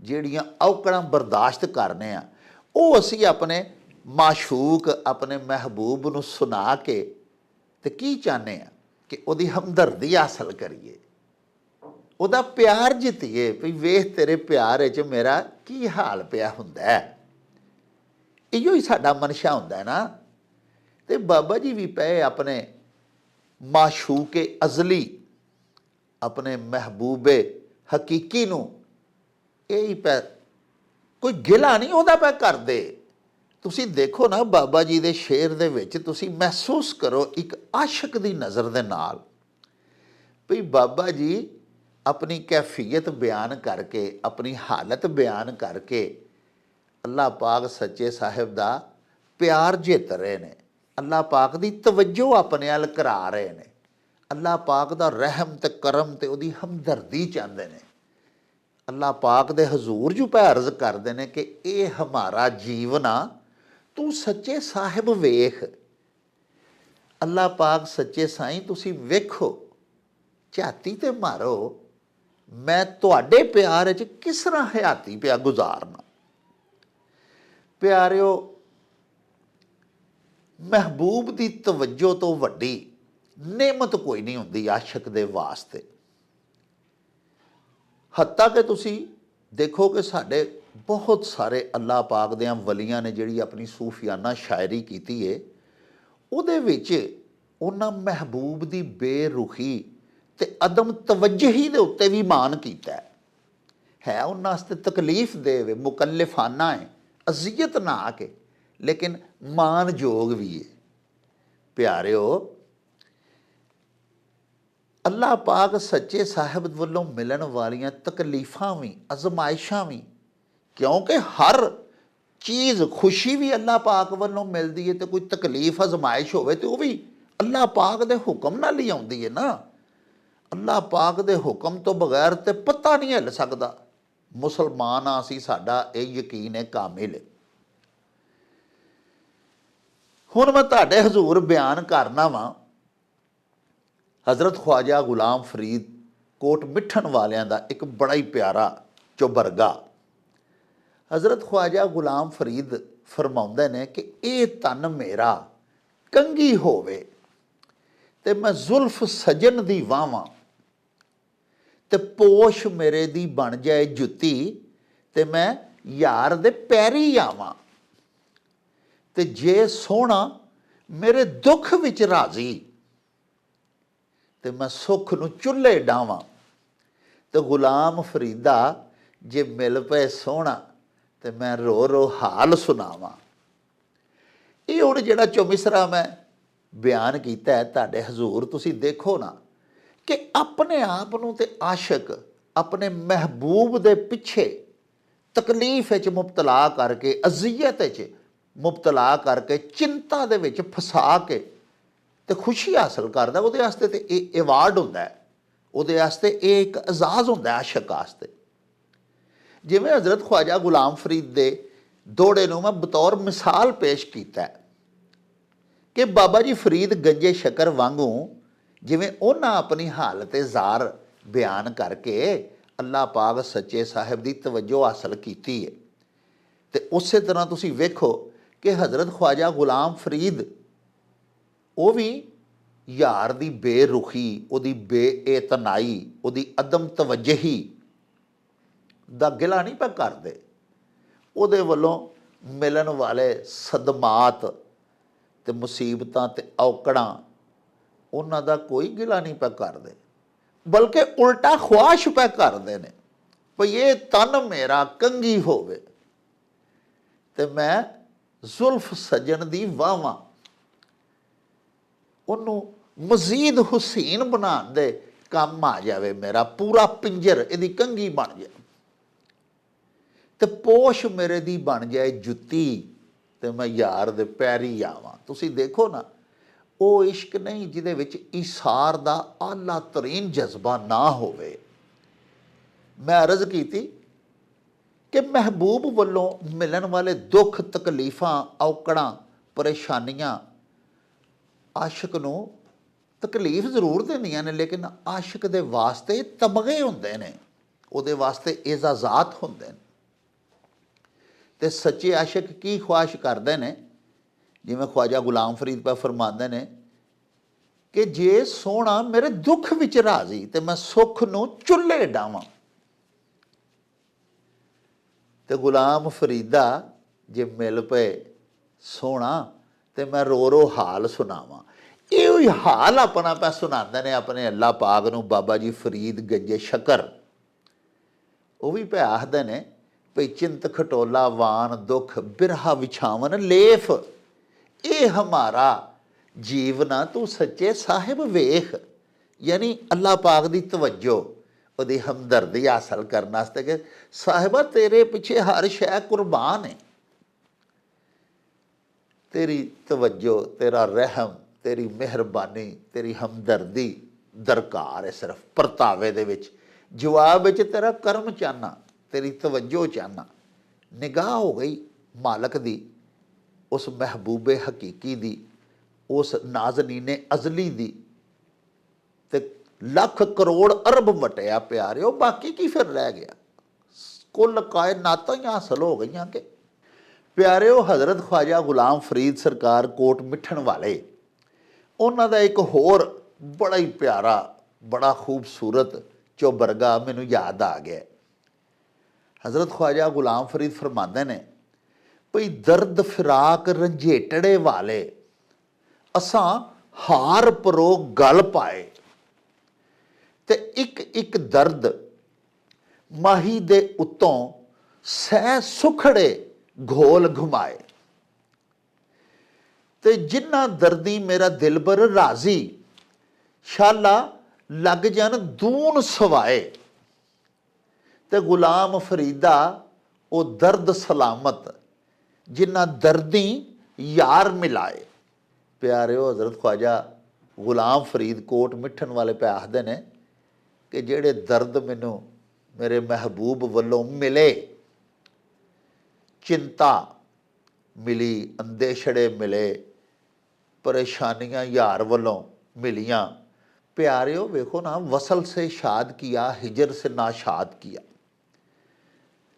ਜਿਹੜੀਆਂ ਔਕੜਾਂ ਬਰਦਾਸ਼ਤ ਕਰਨੇ ਆ, ਉਹ ਅਸੀਂ ਆਪਣੇ ਮਾਸ਼ੂਕ, ਆਪਣੇ ਮਹਿਬੂਬ ਨੂੰ ਸੁਣਾ ਕੇ ਤੇ ਕੀ ਚਾਹਨੇ ਆ ਕਿ ਉਹਦੀ ਹਮਦਰਦੀ ਹਾਸਲ ਕਰੀਏ? ਉਹਦਾ ਪਿਆਰ ਜਿੱਤੀਏ, ਵੀ ਵੇਖ ਤੇਰੇ ਪਿਆਰ ਵਿੱਚ ਮੇਰਾ ਕੀ ਹਾਲ ਪਿਆ ਹੁੰਦਾ ਹੈ। ਇਹੋ ਹੀ ਸਾਡਾ ਮਨਸ਼ਾ ਹੁੰਦਾ ਨਾ। ਤੇ ਬਾਬਾ ਜੀ ਵੀ ਪਏ ਆਪਣੇ ਮਾਸ਼ੂਕੇ ਅਜ਼ਲੀ, ਆਪਣੇ ਮਹਿਬੂਬੇ ਹਕੀਕੀ ਨੂੰ। ਇਹ ਹੀ ਪੈ, ਕੋਈ ਗਿਲਾ ਨਹੀਂ ਉਹਦਾ ਪੈ ਕਰਦੇ ਤੁਸੀਂ ਦੇਖੋ ਨਾ ਬਾਬਾ ਜੀ ਦੇ ਸ਼ੇਰ ਦੇ ਵਿੱਚ ਤੁਸੀਂ ਮਹਿਸੂਸ ਕਰੋ ਇੱਕ ਆਸ਼ਿਕ ਦੀ ਨਜ਼ਰ ਦੇ ਨਾਲ। ਵੀ ਬਾਬਾ ਜੀ ਆਪਣੀ ਕੈਫੀਅਤ ਬਿਆਨ ਕਰਕੇ, ਆਪਣੀ ਹਾਲਤ ਬਿਆਨ ਕਰਕੇ ਅੱਲਾਹ ਪਾਕ ਸੱਚੇ ਸਾਹਿਬ ਦਾ ਪਿਆਰ ਜਿੱਤ ਰਹੇ ਨੇ। ਅੱਲਾਹ ਪਾਕ ਦੀ ਤਵੱਜੋ ਆਪਣੇ ਵੱਲ ਕਰਾ ਰਹੇ ਨੇ। ਅੱਲਾਹ ਪਾਕ ਦਾ ਰਹਿਮ ਤੇ ਕਰਮ ਤੇ ਉਹਦੀ ਹਮਦਰਦੀ ਚਾਹੁੰਦੇ ਨੇ। ਅੱਲਾਹ ਪਾਕ ਦੇ ਹਜ਼ੂਰ ਜੂ ਪੈ ਅਰਜ਼ ਕਰਦੇ ਨੇ ਕਿ ਇਹ ਹਮਾਰਾ ਜੀਵਨ ਆ, ਤੂੰ ਸੱਚੇ ਸਾਹਿਬ ਵੇਖ। ਅੱਲਾਹ ਪਾਕ ਸੱਚੇ ਸਾਈਂ ਤੁਸੀਂ ਵੇਖੋ, ਝਾਤੀ ਤੇ ਮਾਰੋ। ਮੈਂ ਤੁਹਾਡੇ ਪਿਆਰ ਵਿੱਚ ਕਿਸ ਤਰ੍ਹਾਂ ਹਯਾਤੀ ਪਿਆ ਗੁਜ਼ਾਰਨਾ ਪਿਆਰਿਓ, ਮਹਿਬੂਬ ਦੀ ਤਵੱਜੋ ਤੋਂ ਵੱਡੀ ਨੇਮਤ ਕੋਈ ਨਹੀਂ ਹੁੰਦੀ ਆਸ਼ਿਕ ਦੇ ਵਾਸਤੇ। ਹੱਤਾ ਕਿ ਤੁਸੀਂ ਦੇਖੋ ਕਿ ਸਾਡੇ ਬਹੁਤ ਸਾਰੇ ਅੱਲਾਹ ਪਾਕ ਦੇ ਵਲੀਆਂ ਨੇ ਜਿਹੜੀ ਆਪਣੀ ਸੂਫੀਆਨਾ ਸ਼ਾਇਰੀ ਕੀਤੀ ਏ, ਉਹਦੇ ਵਿੱਚ ਉਹਨਾਂ ਮਹਿਬੂਬ ਦੀ ਬੇਰੁਖੀ ਤੇ ਅਦਮ ਤਵੱਜਹੀ ਦੇ ਉੱਤੇ ਵੀ ਮਾਨ ਕੀਤਾ ਹੈ। ਉਹਨਾਂ ਵਾਸਤੇ ਤਕਲੀਫ ਦੇਵੇ, ਮੁਕੱਲਫਾਨਾ ਹੈ, ਅਜ਼ੀਅਤ ਨਾ ਆ ਕੇ ਲੇਕਿਨ ਮਾਨਯੋਗ ਵੀ ਹੈ। ਪਿਆਰਿਓ, ਅੱਲਾਹ ਪਾਕ ਸੱਚੇ ਸਾਹਿਬ ਵੱਲੋਂ ਮਿਲਣ ਵਾਲੀਆਂ ਤਕਲੀਫਾਂ ਵੀ, ਅਜ਼ਮਾਇਸ਼ਾਂ ਵੀ, ਕਿਉਂਕਿ ਹਰ ਚੀਜ਼ ਖੁਸ਼ੀ ਵੀ ਅੱਲਾਹ ਪਾਕ ਵੱਲੋਂ ਮਿਲਦੀ ਹੈ ਤੇ ਕੋਈ ਤਕਲੀਫ, ਅਜ਼ਮਾਇਸ਼ ਹੋਵੇ ਤੇ ਉਹ ਵੀ ਅੱਲਾਹ ਪਾਕ ਦੇ ਹੁਕਮ ਨਾਲ ਹੀ ਆਉਂਦੀ ਹੈ ਨਾ। ਅੱਲਾ ਪਾਕ ਦੇ ਹੁਕਮ ਤੋਂ ਬਗੈਰ ਤੇ ਪਤਾ ਨਹੀਂ ਹਿੱਲ ਸਕਦਾ। ਮੁਸਲਮਾਨ ਆ ਅਸੀਂ ਸਾਡਾ, ਇਹ ਯਕੀਨ ਹੈ ਕਾਮਿਲ। ਹੁਣ ਮੈਂ ਤੁਹਾਡੇ ਹਜ਼ੂਰ ਬਿਆਨ ਕਰਨਾ ਵਾਂ। ਹਜ਼ਰਤ ਖਵਾਜਾ ਗੁਲਾਮ ਫਰੀਦ ਕੋਟ ਮਿੱਠਣ ਵਾਲਿਆਂ ਦਾ ਇੱਕ ਬੜਾ ਹੀ ਪਿਆਰਾ ਚੁਬਰਗਾ। ਹਜ਼ਰਤ ਖਵਾਜਾ ਗੁਲਾਮ ਫਰੀਦ ਫਰਮਾਉਂਦੇ ਨੇ ਕਿ ਇਹ ਤਨ ਮੇਰਾ, ਕੰਗੀ ਹੋਵੇ ਤੇ ਮੈਂ ਜ਼ੁਲਫ ਸਜਨ ਦੀ ਵਾਵਾਂ ਤੇ ਪੋਸ਼ ਮੇਰੇ ਦੀ ਬਣ ਜਾਏ ਜੁੱਤੀ ਤੇ ਮੈਂ ਯਾਰ ਦੇ ਪੈਰੀ ਆਵਾਂ। ਤੇ ਜੇ ਸੋਹਣਾ ਮੇਰੇ ਦੁੱਖ ਵਿੱਚ ਰਾਜ਼ੀ, ਤੇ ਮੈਂ ਸੁੱਖ ਨੂੰ ਚੁੱਲ੍ਹੇ ਡਾਵਾਂ। ਤੇ ਗੁਲਾਮ ਫਰੀਦਾ ਜੇ ਮਿਲ ਪਏ ਸੋਹਣਾ, ਤੇ ਮੈਂ ਰੋ ਰੋ ਹਾਲ ਸੁਣਾਵਾਂ। ਇਹ ਹੁਣ ਜਿਹੜਾ ਚੌਮਿਸਰਾ ਮੈਂ ਬਿਆਨ ਕੀਤਾ ਹੈ, ਤੁਹਾਡੇ ਹਜ਼ੂਰ ਤੁਸੀਂ ਦੇਖੋ ਨਾ। ਕਿ ਆਪਣੇ ਆਪ ਨੂੰ ਤੇ ਆਸ਼ਿਕ ਆਪਣੇ ਮਹਿਬੂਬ ਦੇ ਪਿੱਛੇ ਤਕਲੀਫ ਵਿੱਚ ਮੁਬਤਲਾ ਕਰਕੇ, ਅਜ਼ੀਅਤ ਵਿੱਚ ਮੁਬਤਲਾ ਕਰਕੇ, ਚਿੰਤਾ ਦੇ ਵਿੱਚ ਫਸਾ ਕੇ ਤੇ ਖੁਸ਼ੀ ਹਾਸਲ ਕਰਦਾ, ਉਹਦੇ ਵਾਸਤੇ ਤੇ ਇਹ ਅਵਾਰਡ ਹੁੰਦਾ ਹੈ। ਉਹਦੇ ਵਾਸਤੇ ਇਹ ਇੱਕ ਇਜ਼ਾਜ਼ ਹੁੰਦਾ ਹੈ, ਆਸ਼ਕ ਵਾਸਤੇ। ਜਿਵੇਂ ਹਜ਼ਰਤ ਖਵਾਜਾ ਗੁਲਾਮ ਫਰੀਦ ਦੇ ਦੋੜੇ ਨੂੰ ਮੈਂ ਬਤੌਰ ਮਿਸਾਲ ਪੇਸ਼ ਕੀਤਾ ਕਿ ਬਾਬਾ ਜੀ ਫਰੀਦ ਗੰਜੇ ਸ਼ਕਰ ਵਾਂਗੂ ਜਿਵੇਂ ਉਹਨਾਂ ਆਪਣੀ ਹਾਲਤ ਜ਼ਾਰ ਬਿਆਨ ਕਰਕੇ ਅੱਲਾਹ ਪਾਕ ਸੱਚੇ ਸਾਹਿਬ ਦੀ ਤਵੱਜੋ ਹਾਸਲ ਕੀਤੀ ਹੈ ਤੇ ਉਸੇ ਤਰ੍ਹਾਂ ਤੁਸੀਂ ਵੇਖੋ ਕਿ ਹਜ਼ਰਤ ਖਵਾਜਾ ਗੁਲਾਮ ਫਰੀਦ, ਉਹ ਵੀ ਯਾਰ ਦੀ ਬੇਰੁਖੀ, ਉਹਦੀ ਬੇਇਤਨਾਈ, ਉਹਦੀ ਅਦਮ ਤਵੱਜਹੀ ਦਾ ਗਿਲਾ ਨਹੀਂ ਪਾ ਕਰਦੇ। ਉਹਦੇ ਵੱਲੋਂ ਮਿਲਣ ਵਾਲੇ ਸਦਮਾਤ ਤੇ ਮੁਸੀਬਤਾਂ ਤੇ ਔਕੜਾਂ ਉਹਨਾਂ ਦਾ ਕੋਈ ਗਿਲਾ ਨਹੀਂ ਪੈ ਕਰਦੇ। ਬਲਕਿ ਉਲਟਾ ਖੁਆਸ਼ ਪੈ ਕਰਦੇ ਨੇ, ਭਈ ਇਹ ਤਨ ਮੇਰਾ ਕੰਗੀ ਹੋਵੇ। ਤੇ ਮੈਂ ਜ਼ੁਲਫ ਸਜਣ ਦੀ ਵਾਵਾਂ ਉਹਨੂੰ ਮਜ਼ੀਦ ਹੁਸੈਨ ਬਣਾਉਣ ਦੇ ਕੰਮ ਆ ਜਾਵੇ ਮੇਰਾ, ਪੂਰਾ ਪਿੰਜਰ ਇਹਦੀ ਕੰਗੀ ਬਣ ਜਾਏ। ਤੇ ਪੋਸ਼ ਮੇਰੇ ਦੀ ਬਣ ਜਾਏ ਜੁੱਤੀ, ਤੇ ਮੈਂ ਯਾਰ ਦੇ ਪੈਰੀ ਆਵਾਂ। ਤੁਸੀਂ ਦੇਖੋ ਨਾ ਉਹ ਇਸ਼ਕ ਨਹੀਂ ਜਿਹਦੇ ਵਿੱਚ ਇਸਾਰ ਦਾ ਆਲਾ ਤਰੀਨ ਜਜ਼ਬਾ ਨਾ ਹੋਵੇ। ਮੈਂ ਅਰਜ਼ ਕੀਤੀ ਕਿ ਮਹਿਬੂਬ ਵੱਲੋਂ ਮਿਲਣ ਵਾਲੇ ਦੁੱਖ, ਤਕਲੀਫਾਂ, ਔਕੜਾਂ, ਪਰੇਸ਼ਾਨੀਆਂ ਆਸ਼ਿਕ ਨੂੰ ਤਕਲੀਫ ਜ਼ਰੂਰ ਦਿੰਦੀਆਂ ਨੇ, ਲੇਕਿਨ ਆਸ਼ਿਕ ਦੇ ਵਾਸਤੇ ਤਮਗੇ ਹੁੰਦੇ ਨੇ। ਉਹਦੇ ਵਾਸਤੇ ਇਜ਼ਾਜ਼ਾਤ ਹੁੰਦੇ ਨੇ। ਤੇ ਸੱਚੇ ਆਸ਼ਿਕ ਕੀ ਖੁਆਇਸ਼ ਕਰਦੇ ਨੇ? ਜਿਵੇਂ ਖਵਾਜਾ ਗੁਲਾਮ ਫਰੀਦ ਪਾ ਫਰਮਾਉਂਦੇ ਨੇ ਕਿ ਜੇ ਸੋਹਣਾ ਮੇਰੇ ਦੁੱਖ ਵਿੱਚ ਰਾਜ਼ੀ, ਤੇ ਮੈਂ ਸੁੱਖ ਨੂੰ ਚੁੱਲ੍ਹੇ ਡਾਵਾਂ। ਤੇ ਗੁਲਾਮ ਫਰੀਦਾ ਜੇ ਮਿਲ ਪਏ ਸੋਹਣਾ, ਤੇ ਮੈਂ ਰੋ ਰੋ ਹਾਲ ਸੁਣਾਵਾਂ। ਇਹੋ ਹੀ ਹਾਲ ਆਪਣਾ ਪੈ ਸੁਣਾਉਂਦੇ ਨੇ ਆਪਣੇ ਅੱਲਾ ਪਾਕ ਨੂੰ, ਬਾਬਾ ਜੀ ਫਰੀਦ ਗੰਜੇ ਸ਼ਕਰ। ਉਹ ਵੀ ਪੈ ਆਖਦੇ ਨੇ, ਭਈ ਚਿੰਤ ਖਟੋਲਾ ਵਾਨ ਦੁੱਖ, ਬਿਰਹਾ ਵਿਛਾਵਨ ਲੇਫ। ਇਹ ਹਮਾਰਾ ਜੀਵਨਾ ਤੂੰ ਸੱਚੇ ਸਾਹਿਬ ਵੇਖ। ਯਾਨੀ ਅੱਲਾ ਪਾਕ ਦੀ ਤਵੱਜੋ, ਉਹਦੀ ਹਮਦਰਦੀ ਹਾਸਲ ਕਰਨ ਵਾਸਤੇ ਕਿ ਸਾਹਿਬਾ, ਤੇਰੇ ਪਿੱਛੇ ਹਰ ਸ਼ੈ ਕੁਰਬਾਨ ਹੈ ਤੇਰੀ ਤਵੱਜੋ, ਤੇਰਾ ਰਹਿਮ, ਤੇਰੀ ਮਿਹਰਬਾਨੀ, ਤੇਰੀ ਹਮਦਰਦੀ ਦਰਕਾਰ ਹੈ ਸਿਰਫ ਪਰਤਾਵੇ ਦੇ ਵਿੱਚ। ਜਵਾਬ ਵਿੱਚ ਤੇਰਾ ਕਰਮ ਚਾਹਨਾ, ਤੇਰੀ ਤਵੱਜੋ ਚਾਹਨਾ। ਨਿਗਾਹ ਹੋ ਗਈ ਮਾਲਕ ਦੀ। ਉਸ ਮਹਿਬੂਬੇ ਹਕੀਕੀ ਦੀ, ਉਸ ਨਾਜ਼ਨੀਨੇ ਅਜ਼ਲੀ ਦੀ ਤੇ ਲੱਖ ਕਰੋੜ ਅਰਬ ਵਟਿਆ ਪਿਆਰਿਓ, ਬਾਕੀ ਕੀ ਫਿਰ ਰਹਿ ਗਿਆ? ਕੁੱਲ ਕਾਇਨਾਤਾਂ ਹੀ ਹਾਸਲ ਹੋ ਗਈਆਂ ਕਿ? ਪਿਆਰਿਓ, ਹਜ਼ਰਤ ਖਵਾਜਾ ਗੁਲਾਮ ਫਰੀਦ ਸਰਕਾਰ ਕੋਟ ਮਿੱਠਣ ਵਾਲੇ, ਉਹਨਾਂ ਦਾ ਇੱਕ ਹੋਰ ਬੜਾ ਹੀ ਪਿਆਰਾ, ਬੜਾ ਖੂਬਸੂਰਤ ਚੋਬਰਗਾ ਮੈਨੂੰ ਯਾਦ ਆ ਗਿਆ। ਹਜ਼ਰਤ ਖਵਾਜਾ ਗੁਲਾਮ ਫਰੀਦ ਫਰਮਾਉਂਦੇ ਨੇ ਭਈ ਦਰਦ ਫਿਰਾਕ ਰੰਝੇਟੜੇ ਵਾਲੇ, ਅਸਾਂ ਹਾਰ ਪਰੋ ਗਲ ਪਾਏ। ਤੇ ਇੱਕ ਇੱਕ ਦਰਦ ਮਾਹੀ ਦੇ ਉੱਤੋਂ ਸਹਿ ਸੁਖੜੇ ਘੋਲ ਘੁਮਾਏ। ਤੇ ਜਿੰਨਾ ਦਰਦੀ ਮੇਰਾ ਦਿਲਬਰ ਰਾਜ਼ੀ, ਸ਼ਾਲਾ ਲੱਗ ਜਾਣ ਦੂਨ ਸਵਾਏ। ਤੇ ਗੁਲਾਮ ਫਰੀਦਾ, ਉਹ ਦਰਦ ਸਲਾਮਤ ਜਿੰਨਾ ਦਰਦੀ ਯਾਰ ਮਿਲਾਏ ਪਿਆਰਿਓ ਹਜ਼ਰਤ ਖਵਾਜਾ ਗੁਲਾਮ ਫਰੀਦ ਕੋਟ ਮਿੱਠਣ ਵਾਲੇ ਪੈ ਆਖਦੇ ਨੇ ਕਿ ਜਿਹੜੇ ਦਰਦ ਮੈਨੂੰ ਮੇਰੇ ਮਹਿਬੂਬ ਵੱਲੋਂ ਮਿਲੇ ਚਿੰਤਾ ਮਿਲੀ ਅੰਦੇਸ਼ੜੇ ਮਿਲੇ ਪਰੇਸ਼ਾਨੀਆਂ ਯਾਰ ਵੱਲੋਂ ਮਿਲੀਆਂ ਪਿਆਰਿਓ ਵੇਖੋ ਨਾ ਵਸਲ ਸੇ ਸ਼ਾਦ ਕੀਆ ਹਿਜਰ ਸੇ ਨਾ ਸ਼ਾਦ ਕੀਆ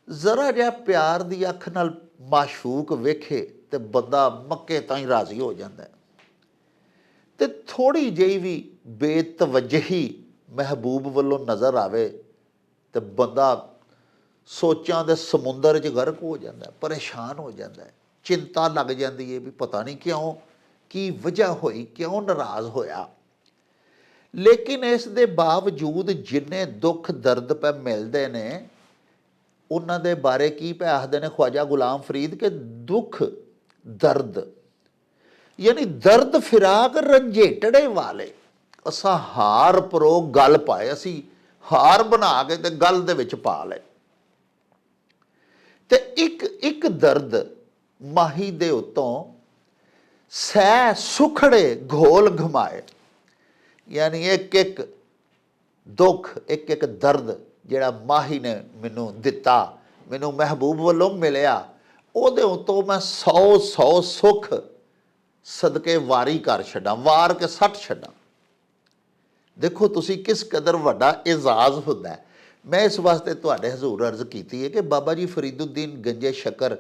ਜ਼ਰਾ ਜਿਹਾ ਪਿਆਰ ਦੀ ਅੱਖ ਨਾਲ ਮਾਸ਼ੂਕ ਵੇਖੇ ਤੇ ਬੰਦਾ ਮੱਕੇ ਤਾਂ ਹੀ ਰਾਜ਼ੀ ਹੋ ਜਾਂਦਾ ਹੈ। ਤੇ ਥੋੜੀ ਜਿਹੀ ਵੀ ਬੇਤਵਜਹੀ ਮਹਿਬੂਬ ਵੱਲੋਂ ਨਜ਼ਰ ਆਵੇ ਤੇ ਬੰਦਾ ਸੋਚਾਂ ਦੇ ਸਮੁੰਦਰ 'ਚ ਗਰਕ ਹੋ ਜਾਂਦਾ ਪਰੇਸ਼ਾਨ ਹੋ ਜਾਂਦਾ ਚਿੰਤਾ ਲੱਗ ਜਾਂਦੀ ਹੈ ਵੀ ਪਤਾ ਨਹੀਂ ਕਿਉਂ, ਕੀ ਵਜ੍ਹਾ ਹੋਈ, ਕਿਉਂ ਨਾਰਾਜ਼ ਹੋਇਆ। ਲੇਕਿਨ ਇਸ ਦੇ ਬਾਵਜੂਦ ਜਿੰਨੇ ਦੁੱਖ ਦਰਦ ਪੈ ਮਿਲਦੇ ਨੇ ਉਹਨਾਂ ਦੇ ਬਾਰੇ ਕੀ ਪੈ ਆਖਦੇ ਨੇ? ਖਵਾਜਾ ਗੁਲਾਮ ਫਰੀਦ ਕੇ ਦੁੱਖ, ਦਰਦ। ਯਾਨੀ ਦਰਦ ਫਿਰਾਕ ਰੰਝੇਟੜੇ ਵਾਲੇ। ਅਸਾਂ ਹਾਰ ਪਰੋ ਗੱਲ ਪਾਏ, ਅਸੀਂ ਹਾਰ ਬਣਾ ਕੇ ਤੇ ਗੱਲ ਦੇ ਵਿੱਚ ਪਾ ਲਏ। ਤੇ ਇੱਕ ਇੱਕ ਦਰਦ ਮਾਹੀ ਦੇ ਉਤੋਂ ਸਹਿ ਸੁਖੜੇ ਘੋਲ ਘਮਾਏ। ਯਾਨੀ ਇੱਕ ਇੱਕ ਦੁੱਖ, ਇੱਕ ਇੱਕ ਦਰਦ ਜਿਹੜਾ ਮਾਹੀ ਨੇ ਮੈਨੂੰ ਦਿੱਤਾ, ਮੈਨੂੰ ਮਹਿਬੂਬ ਵੱਲੋਂ ਮਿਲਿਆ, ਉਹਦੇ ਉਤੋਂ ਮੈਂ 100 100 ਸੁੱਖ ਸਦਕੇ ਵਾਰੀ ਕਰ ਛੱਡਾਂ, ਵਾਰ ਕੇ ਸੱਟ ਛੱਡਾਂ। ਦੇਖੋ ਤੁਸੀਂ ਕਿਸ ਕਦਰ ਵੱਡਾ ਇਜ਼ਾਜ਼ ਹੁੰਦਾ ਮੈਂ ਇਸ ਵਾਸਤੇ ਤੁਹਾਡੇ ਹਜ਼ੂਰ ਅਰਜ਼ ਕੀਤੀ ਹੈ ਕਿ ਬਾਬਾ ਜੀ ਫਰੀਦੁੱਦੀਨ ਗੰਜੇ ਸ਼ਕਰ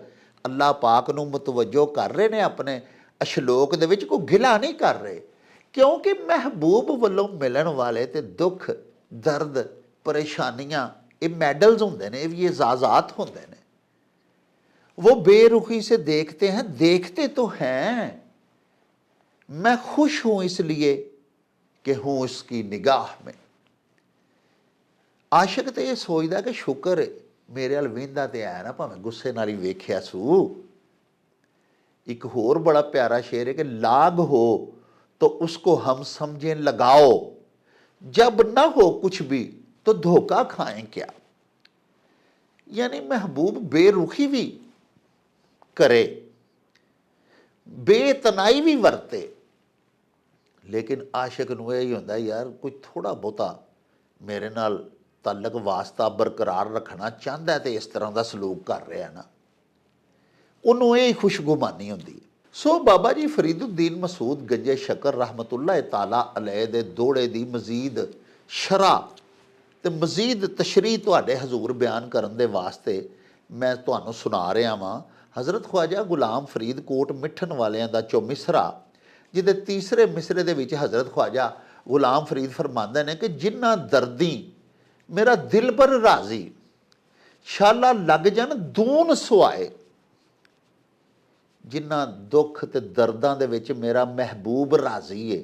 ਅੱਲਾਹ ਪਾਕ ਨੂੰ ਮਤਵੱਜੋ ਕਰ ਰਹੇ ਨੇ ਆਪਣੇ ਅਸ਼ਲੋਕ ਦੇ ਵਿੱਚ, ਕੋਈ ਗਿਲਾ ਨਹੀਂ ਕਰ ਰਹੇ। ਕਿਉਂਕਿ ਮਹਿਬੂਬ ਵੱਲੋਂ ਮਿਲਣ ਵਾਲੇ ਤੇ ਦੁੱਖ, ਦਰਦ ਪਰੇਸ਼ਾਨੀਆਂ ਇਹ ਮੈਡਲਸ ਹੁੰਦੇ ਨੇ ਇਹ ਵੀ ਇਜ਼ਾਜ਼ਾਤ ਹੁੰਦੇ ਨੇ वो बेरुखी से देखते हैं देखते तो हैं मैं खुश हूं इसलिए कि हूं उसकी निगाह में ਆਸ਼ਿਕ ਤੇ ਇਹ ਸੋਚਦਾ ਕਿ ਸ਼ੁਕਰ ਹੈ ਮੇਰੇ ਵੱਲ ਵੇਂਦਾ ਤੇ ਆਇਆ ਨਾ ਭਾਵੇਂ ਗੁੱਸੇ ਨਾਲ ਹੀ ਵੇਖਿਆ ਸੂ ਇੱਕ ਹੋਰ ਬੜਾ ਪਿਆਰਾ ਸ਼ੇਰ ਹੈ ਕਿ ਲਾਗ ਹੋ तो उसको हम समझें लगाओ जब ना हो कुछ भी तो धोखा खाएं क्या? यानी महबूब बेरुखी भी करे ਬੇਤਨਾਈ ਵੀ ਵਰਤੇ ਲੇਕਿਨ ਆਸ਼ਿਕ ਨੂੰ ਇਹ ਹੀ ਹੁੰਦਾ ਯਾਰ ਕੋਈ ਥੋੜਾ ਬਹੁਤਾ ਮੇਰੇ ਨਾਲ ਤਾਲਕ ਵਾਸਤਾ ਬਰਕਰਾਰ ਰੱਖਣਾ ਚਾਹੁੰਦਾ ਤੇ ਇਸ ਤਰ੍ਹਾਂ ਦਾ ਸਲੂਕ ਕਰ ਰਿਹਾ ਨਾ ਉਹਨੂੰ ਇਹ ਖੁਸ਼ਗੁਮਾਨੀ ਹੁੰਦੀ ਸੋ ਬਾਬਾ ਜੀ ਫਰੀਦੁਦੀਨ ਮਸੂਦ ਗੰਜੇ ਸ਼ਕਰ ਰਹਿਮਤੁਲਲਾਹ ਤਾਲਾ ਅਲੈਹ ਦੇ ਦੋੜੇ ਦੀ ਮਜ਼ੀਦ ਸ਼ਰਾ ਤੇ ਮਜ਼ੀਦ ਤਸ਼ਰੀਹ ਤੁਹਾਡੇ ਹਜ਼ੂਰ ਬਿਆਨ ਕਰਨ ਦੇ ਵਾਸਤੇ ਮੈਂ ਤੁਹਾਨੂੰ ਸੁਣਾ ਰਿਹਾ ਵਾਂ। ਹਜ਼ਰਤ ਖਵਾਜਾ ਗੁਲਾਮ ਫਰੀਦ ਕੋਟ ਮਿੱਠਣ ਵਾਲਿਆਂ ਦਾ ਚੋ ਮਿਸਰਾ, ਜਿਹਦੇ ਤੀਸਰੇ ਮਿਸਰੇ ਦੇ ਵਿੱਚ ਹਜ਼ਰਤ ਖਵਾਜਾ ਗੁਲਾਮ ਫਰੀਦ ਫਰਮਾਉਂਦੇ ਨੇ ਕਿ ਜਿੰਨਾ ਦਰਦੀ ਮੇਰਾ ਦਿਲ ਪਰ ਰਾਜ਼ੀ ਸ਼ਾਲਾ ਲੱਗ ਜਾਣ, ਦੂਨ ਸੁਆਏ। ਜਿਨ੍ਹਾਂ ਦੁੱਖ ਤੇ ਦਰਦਾਂ ਦੇ ਵਿੱਚ ਮੇਰਾ ਮਹਿਬੂਬ ਰਾਜ਼ੀ ਏ,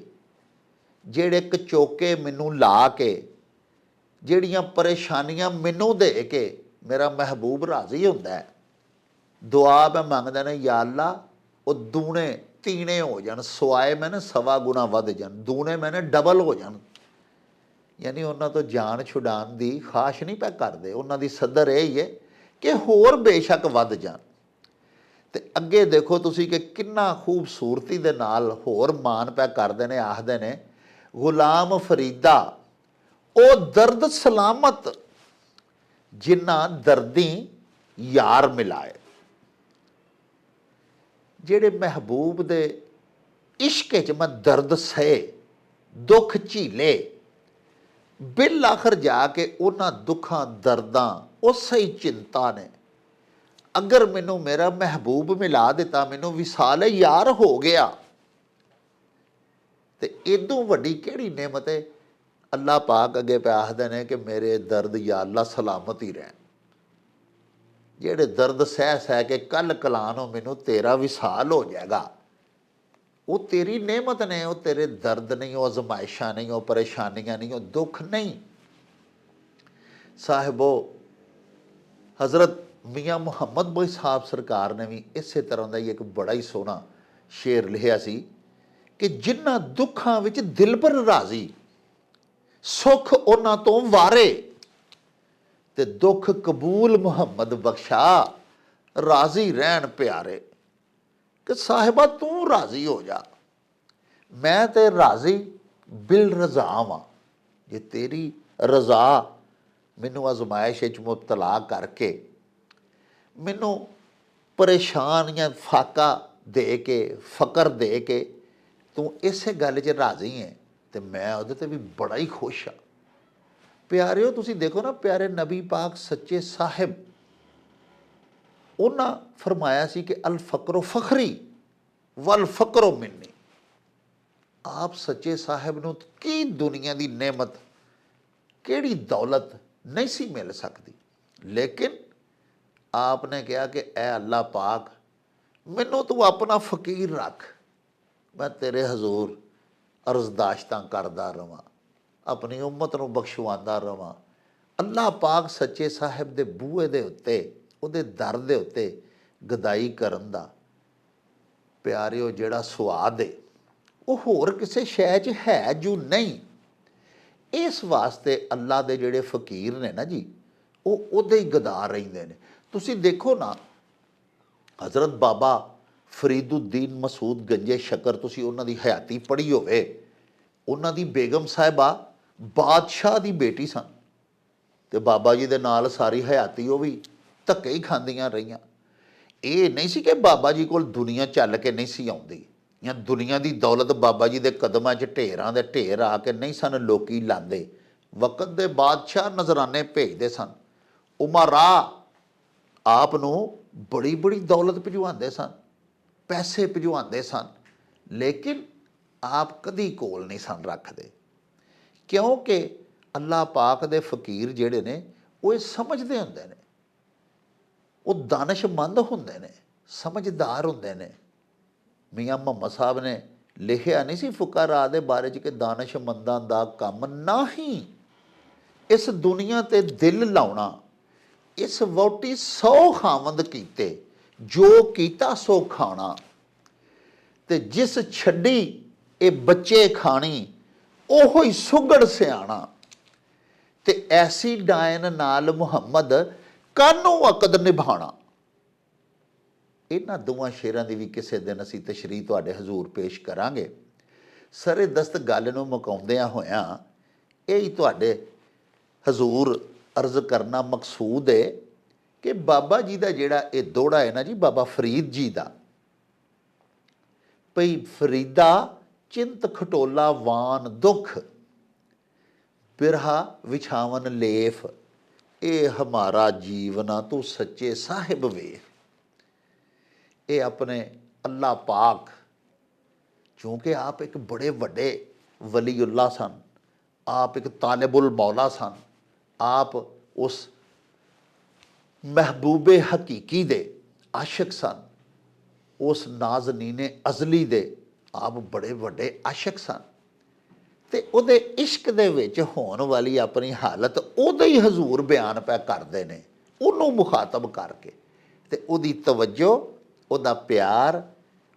ਜਿਹੜੇ ਕਚੋਕੇ ਮੈਨੂੰ ਲਾ ਕੇ ਜਿਹੜੀਆਂ ਪਰੇਸ਼ਾਨੀਆਂ ਮੈਨੂੰ ਦੇ ਕੇ ਮੇਰਾ ਮਹਿਬੂਬ ਰਾਜ਼ੀ ਹੁੰਦਾ ਹੈ। ਦੁਆ ਮੈਂ ਮੰਗਦਾ ਨੇ, ਯਾ ਅੱਲਾ, ਉਹ ਦੂਣੇ ਤੀਣੇ ਹੋ ਜਾਣ, ਸਵਾਏ ਮੈਂ ਨਾ ਸਵਾ ਗੁਣਾ ਵੱਧ ਜਾਣ, ਦੂਣੇ ਮੈਂ ਨਾ ਡਬਲ ਹੋ ਜਾਣ। ਯਾਨੀ ਉਹਨਾਂ ਤੋਂ ਜਾਨ ਛੁਡਾਉਣ ਦੀ ਖਾਸ਼ ਨਹੀਂ ਪੈ ਕਰਦੇ, ਉਹਨਾਂ ਦੀ ਸਦਰ ਇਹ ਹੀ ਹੈ ਕਿ ਹੋਰ ਬੇਸ਼ੱਕ ਵੱਧ ਜਾਣ। ਤੇ ਅੱਗੇ ਦੇਖੋ ਤੁਸੀਂ ਕਿ ਕਿੰਨਾ ਖੂਬਸੂਰਤੀ ਦੇ ਨਾਲ ਹੋਰ ਮਾਨ ਪੈ ਕਰਦੇ ਨੇ, ਆਖਦੇ ਨੇ, ਗੁਲਾਮ ਫਰੀਦਾ ਉਹ ਦਰਦ ਸਲਾਮਤ, ਜਿਨ੍ਹਾਂ ਦਰਦੀ ਯਾਰ ਮਿਲਾਏ। ਜਿਹੜੇ ਮਹਿਬੂਬ ਦੇ ਇਸ਼ਕ 'ਚ ਮੈਂ ਦਰਦ ਸਹੇ, ਦੁੱਖ ਝੀਲੇ ਬਿਲ ਆਖਰ ਜਾ ਕੇ ਉਹਨਾਂ ਦੁੱਖਾਂ, ਦਰਦਾਂ ਉਸੇ ਹੀ ਚਿੰਤਾ ਨੇ। ਅਗਰ ਮੈਨੂੰ ਮੇਰਾ ਮਹਿਬੂਬ ਮਿਲਾ ਦਿੱਤਾ, ਮੈਨੂੰ ਵਿਸਾਲ ਯਾਰ ਹੋ ਗਿਆ। ਤੇ ਇਦੋਂ ਵੱਡੀ ਕਿਹੜੀ ਨੇਮਤ ਹੈ? ਅੱਲਾ ਪਾਕ ਅੱਗੇ ਪਿਆ ਆਖਦੇ ਨੇ ਕਿ ਮੇਰੇ ਦਰਦ ਯਾ ਅੱਲਾ ਸਲਾਮਤ ਹੀ ਰਹਿਣ। ਜਿਹੜੇ ਦਰਦ ਸਹਿ ਸਹਿ ਕੇ ਕੱਲ ਕਲਾਨੋ ਮੈਨੂੰ ਤੇਰਾ ਵਿਸਾਲ ਹੋ ਜਾਏਗਾ। ਉਹ ਤੇਰੀ ਨੇਮਤ ਨੇ, ਉਹ ਤੇਰੇ ਦਰਦ ਨਹੀਂ, ਉਹ ਅਜ਼ਮਾਇਸ਼ਾਂ ਨਹੀਂ, ਉਹ ਪਰੇਸ਼ਾਨੀਆਂ ਨਹੀਂ, ਉਹ ਦੁੱਖ ਨਹੀਂ। ਸਾਹਿਬੋ, ਹਜ਼ਰਤ ਮੀਆਂ ਮੁਹੰਮਦ ਬੋਈ ਸਾਹਿਬ ਸਰਕਾਰ ਨੇ ਵੀ ਇਸੇ ਤਰ੍ਹਾਂ ਦਾ ਹੀ ਇੱਕ ਬੜਾ ਹੀ ਸੋਹਣਾ ਸ਼ੇਰ ਲਿਖਿਆ ਸੀ ਕਿ ਜਿਨ੍ਹਾਂ ਦੁੱਖਾਂ ਵਿੱਚ ਦਿਲ ਪਰ ਰਾਜ਼ੀ ਸੁੱਖ ਉਹਨਾਂ ਤੋਂ ਵਾਰੇ ਤੇ ਦੁੱਖ ਕਬੂਲ ਮੁਹੰਮਦ ਬਖਸ਼ਾ, ਰਾਜ਼ੀ ਰਹਿਣ ਪਿਆਰੇ। ਕਿ ਸਾਹਿਬਾ ਤੂੰ ਰਾਜ਼ੀ ਹੋ ਜਾ। ਮੈਂ ਤੇ ਰਾਜ਼ੀ ਬਿਲ ਰਜ਼ਾ ਵਾਂ। ਜੇ ਤੇਰੀ ਰਜ਼ਾ ਮੈਨੂੰ ਅਜ਼ਮਾਇਸ਼ ਵਿੱਚ ਮੁਬਤਲਾ ਕਰਕੇ ਮੈਨੂੰ ਪਰੇਸ਼ਾਨ ਜਾਂ ਫਾਕਾ ਦੇ ਕੇ, ਫਕਰ ਦੇ ਕੇ ਤੂੰ ਇਸੇ ਗੱਲ 'ਚ ਰਾਜ਼ੀ ਹੈ। ਤੇ ਮੈਂ ਉਹਦੇ ਤੇ ਵੀ ਬੜਾ ਹੀ ਖੁਸ਼ ਹਾਂ। ਪਿਆਰਿਓ, ਤੁਸੀਂ ਦੇਖੋ ਨਾ, ਪਿਆਰੇ ਨਬੀ ਪਾਕ ਸੱਚੇ ਸਾਹਿਬ, ਉਹਨਾਂ ਫਰਮਾਇਆ ਸੀ ਕਿ ਅਲ ਫਕਰੋ ਫਖਰੀ, ਵਲ ਫਕਰੋ ਮਿੰਨੀ। ਆਪ ਸੱਚੇ ਸਾਹਿਬ ਨੂੰ ਕੀ ਦੁਨੀਆ ਦੀ ਨੇਮਤ, ਕਿਹੜੀ ਦੌਲਤ ਨਹੀਂ ਸੀ ਮਿਲ ਸਕਦੀ। ਲੇਕਿਨ ਆਪ ਨੇ ਕਿਹਾ ਕਿ ਐ ਅੱਲਾ ਪਾਕ, ਮੈਨੂੰ ਤੂੰ ਆਪਣਾ ਫਕੀਰ ਰੱਖ, ਮੈਂ ਤੇਰੇ ਹਜ਼ੂਰ ਅਰਜ਼ਦਾਸ਼ਤਾਂ ਕਰਦਾ ਰਵਾਂ, ਆਪਣੀ ਉਮਤ ਨੂੰ ਬਖਸ਼ਵਾਉਂਦਾ ਰਵਾਂ। ਅੱਲਾ ਪਾਕ ਸੱਚੇ ਸਾਹਿਬ ਦੇ ਬੂਹੇ ਦੇ ਉੱਤੇ, ਉਹਦੇ ਦਰ ਦੇ ਉੱਤੇ ਗਦਾਈ ਕਰਨ ਦਾ ਪਿਆਰਿਓ, ਜਿਹੜਾ ਸਵਾਦ ਹੈ ਉਹ ਹੋਰ ਕਿਸੇ ਸ਼ੈ 'ਚ ਹੈ ਜੋ ਨਹੀਂ। ਇਸ ਵਾਸਤੇ ਅੱਲਾ ਦੇ ਜਿਹੜੇ ਫਕੀਰ ਨੇ ਨਾ ਜੀ, ਉਹ ਉਹਦੇ ਹੀ ਗਦਾ ਰਹਿੰਦੇ ਨੇ। ਤੁਸੀਂ ਦੇਖੋ ਨਾ, ਹਜ਼ਰਤ ਬਾਬਾ ਫਰੀਦੁੱਦੀਨ ਮਸੂਦ ਗੰਜੇ ਸ਼ਕਰ ਤੁਸੀਂ ਉਹਨਾਂ ਦੀ ਹਯਾਤੀ ਪੜ੍ਹੀ ਹੋਵੇ, ਉਹਨਾਂ ਦੀ ਬੇਗਮ ਸਾਹਿਬਾ ਬਾਦਸ਼ਾਹ ਦੀ ਬੇਟੀ ਸਨ। ਤੇ ਬਾਬਾ ਜੀ ਦੇ ਨਾਲ ਸਾਰੀ ਹਯਾਤੀ ਉਹ ਵੀ ਧੱਕੇ ਹੀ ਖਾਂਦੀਆਂ ਰਹੀਆਂ। ਇਹ ਨਹੀਂ ਸੀ ਕਿ ਬਾਬਾ ਜੀ ਕੋਲ ਦੁਨੀਆ ਚੱਲ ਕੇ ਨਹੀਂ ਸੀ ਆਉਂਦੀ ਜਾਂ ਦੁਨੀਆ ਦੀ ਦੌਲਤ ਬਾਬਾ ਜੀ ਦੇ ਕਦਮਾਂ 'ਚ ਢੇਰਾਂ ਦੇ ਢੇਰ ਆ ਕੇ ਨਹੀਂ ਸਨ ਲੋਕੀ ਲਾਂਦੇ। ਵਕਤ ਦੇ ਬਾਦਸ਼ਾਹ ਨਜ਼ਰਾਨੇ ਭੇਜਦੇ ਸਨ। ਉਮਰਾ ਆਪ ਨੂੰ ਬੜੀ ਬੜੀ ਦੌਲਤ ਭਿਜਵਾਉਂਦੇ ਸਨ। ਪੈਸੇ ਭਿਜਵਾਉਂਦੇ ਸਨ, ਲੇਕਿਨ ਆਪ ਕਦੀ ਕੋਲ ਨਹੀਂ ਸਨ ਰੱਖਦੇ। ਕਿਉਂਕਿ ਅੱਲਾ ਪਾਕ ਦੇ ਫਕੀਰ ਜਿਹੜੇ ਨੇ, ਉਹ ਇਹ ਸਮਝਦੇ ਹੁੰਦੇ ਨੇ। ਉਹ ਦਾਨਿਸ਼ਮੰਦ ਹੁੰਦੇ ਨੇ, ਸਮਝਦਾਰ ਹੁੰਦੇ ਨੇ। ਮੀਆਂ ਮੁਹੰਮਦ ਸਾਹਿਬ ਨੇ ਲਿਖਿਆ ਨਹੀਂ ਸੀ ਫੁਕਰਾ ਦੇ ਬਾਰੇ ਚ ਕਿ ਦਾਨਸ਼ਮੰਦਾਂ ਦਾ ਕੰਮ ਨਹੀਂ ਇਸ ਦੁਨੀਆ ਤੇ ਦਿਲ ਲਾਉਣਾ। ਇਸ ਵੋਟੀ ਸੌ ਖਾਵੰਦ ਕੀਤੇ ਜੋ ਕੀਤਾ ਸੋ ਖਾਣਾ। ਤੇ ਜਿਸ ਛੱਡੀ ਇਹ ਬੱਚੇ ਖਾਣੀ, ਉਹੋ ਹੀ ਸੁਗੜ ਸਿਆਣਾ। ਤੇ ਐਸੀ ਡਾਇਨ ਨਾਲ ਮੁਹੰਮਦ ਕਾਨੂੰ ਅਕਦ ਨਿਭਾਣਾ ਇਹਨਾਂ ਦੋਵਾਂ ਸ਼ੇਰਾਂ ਦੀ ਵੀ ਕਿਸੇ ਦਿਨ ਅਸੀਂ ਤਸ਼ਰੀਹ ਤੁਹਾਡੇ ਹਜ਼ੂਰ ਪੇਸ਼ ਕਰਾਂਗੇ। ਸਰੇ ਦਸਤ ਗੱਲ ਨੂੰ ਮੁਕਾਉਂਦਿਆਂ ਹੋਇਆਂ ਇਹ ਹੀ ਤੁਹਾਡੇ ਹਜ਼ੂਰ ਅਰਜ਼ ਕਰਨਾ ਮਕਸੂਦ ਹੈ ਕਿ ਬਾਬਾ ਜੀ ਦਾ ਜਿਹੜਾ ਇਹ ਦੋੜਾ ਹੈ ਨਾ ਜੀ, ਬਾਬਾ ਫਰੀਦ ਜੀ ਦਾ। ਭਈ ਫਰੀਦਾ ਚਿੰਤ ਖਟੋਲਾ ਵਾਨ ਦੁਖ, ਬਿਰਹਾ ਵਿਛਾਵਨ ਲੇਫ, ਇਹ ਹਮਾਰਾ ਜੀਵਨਾ ਤੂੰ ਸੱਚੇ ਸਾਹਿਬ ਵੇ ਇਹ ਆਪਣੇ ਅੱਲਾ ਪਾਕ, ਕਿਉਂਕਿ ਆਪ ਇੱਕ ਬੜੇ ਵੱਡੇ ਵਲੀਉੱਲਾ ਸਨ, ਆਪ ਇੱਕ ਤਾਲਿਬੁਲ ਮੌਲਾ ਸਨ, ਆਪ ਉਸ ਮਹਿਬੂਬੇ ਹਕੀਕੀ ਦੇ ਆਸ਼ਿਕ ਸਨ। ਉਸ ਨਾਜ਼ਨੀਨੇ ਅਜ਼ਲੀ ਦੇ ਆਪ ਬੜੇ ਵੱਡੇ ਆਸ਼ਿਕ ਸਨ। ਤੇ ਉਹਦੇ ਇਸ਼ਕ ਦੇ ਵਿੱਚ ਹੋਣ ਵਾਲੀ ਆਪਣੀ ਹਾਲਤ ਉਹਦੇ ਹੀ ਹਜ਼ੂਰ ਬਿਆਨ ਪੈ ਕਰਦੇ ਨੇ, ਉਹਨੂੰ ਮੁਖਾਤਬ ਕਰਕੇ। ਤੇ ਉਹਦੀ ਤਵੱਜੋ, ਉਹਦਾ ਪਿਆਰ,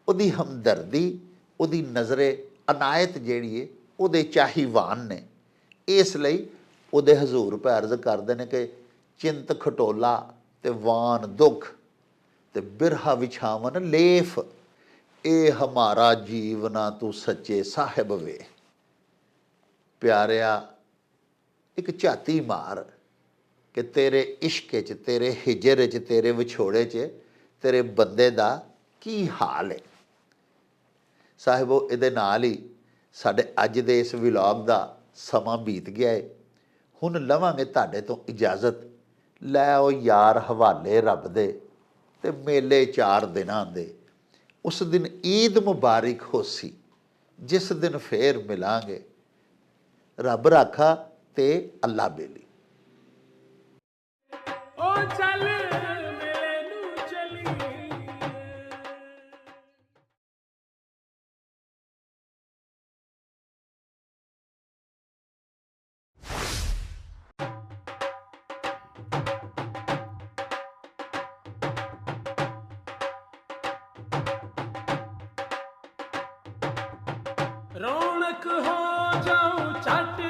ਉਹਦੀ ਹਮਦਰਦੀ, ਉਹਦੀ ਨਜ਼ਰੇ ਅਨਾਇਤ ਜਿਹੜੀ ਏ, ਉਹਦੇ ਚਾਹੀਵਾਨ ਨੇ। ਇਸ ਲਈ ਉਹਦੇ ਹਜ਼ੂਰ ਪੈ ਅਰਜ਼ ਕਰਦੇ ਨੇ ਕਿ ਚਿੰਤ ਖਟੋਲਾ ਤੇ ਵਾਨ ਦੁੱਖ ਤੇ ਬਿਰਹਾ ਵਿਛਾਵਨ ਲੇਫ। ਇਹ ਹਮਾਰਾ ਜੀਵਨਾ ਤੂੰ ਸੱਚੇ ਸਾਹਿਬ ਵੇ। ਪਿਆਰਿਆ, ਇੱਕ ਝਾਤੀ ਮਾਰ ਕਿ ਤੇਰੇ ਇਸ਼ਕ 'ਚ, ਤੇਰੇ ਹਿਜਰ 'ਚ, ਤੇਰੇ ਵਿਛੋੜੇ 'ਚ, ਤੇਰੇ ਬੰਦੇ ਦਾ ਕੀ ਹਾਲ ਹੈ ਸਾਹਿਬੋ, ਇਹਦੇ ਨਾਲ ਹੀ ਸਾਡੇ ਅੱਜ ਦੇ ਇਸ ਵਲੌਗ ਦਾ ਸਮਾਂ ਬੀਤ ਗਿਆ ਹੈ ਹੁਣ ਲਵਾਂਗੇ ਤੁਹਾਡੇ ਤੋਂ ਇਜਾਜ਼ਤ। ਲੈ ਉਹ ਯਾਰ ਹਵਾਲੇ ਰੱਬ ਦੇ ਤੇ ਮੇਲੇ ਚਾਰ ਦਿਨਾਂ ਦੇ। ਉਸ ਦਿਨ ਈਦ ਮੁਬਾਰਕ ਹੋਸੀ, ਜਿਸ ਦਿਨ ਫੇਰ ਮਿਲਾਂਗੇ। ਰੱਬ ਰਾਖਾ ਤੇ ਅੱਲਾ ਬੇਲੀ। ਓ ਚੱਲ ਰੌਣਕ ਹੋ ਜਾਉ ਛੱਟ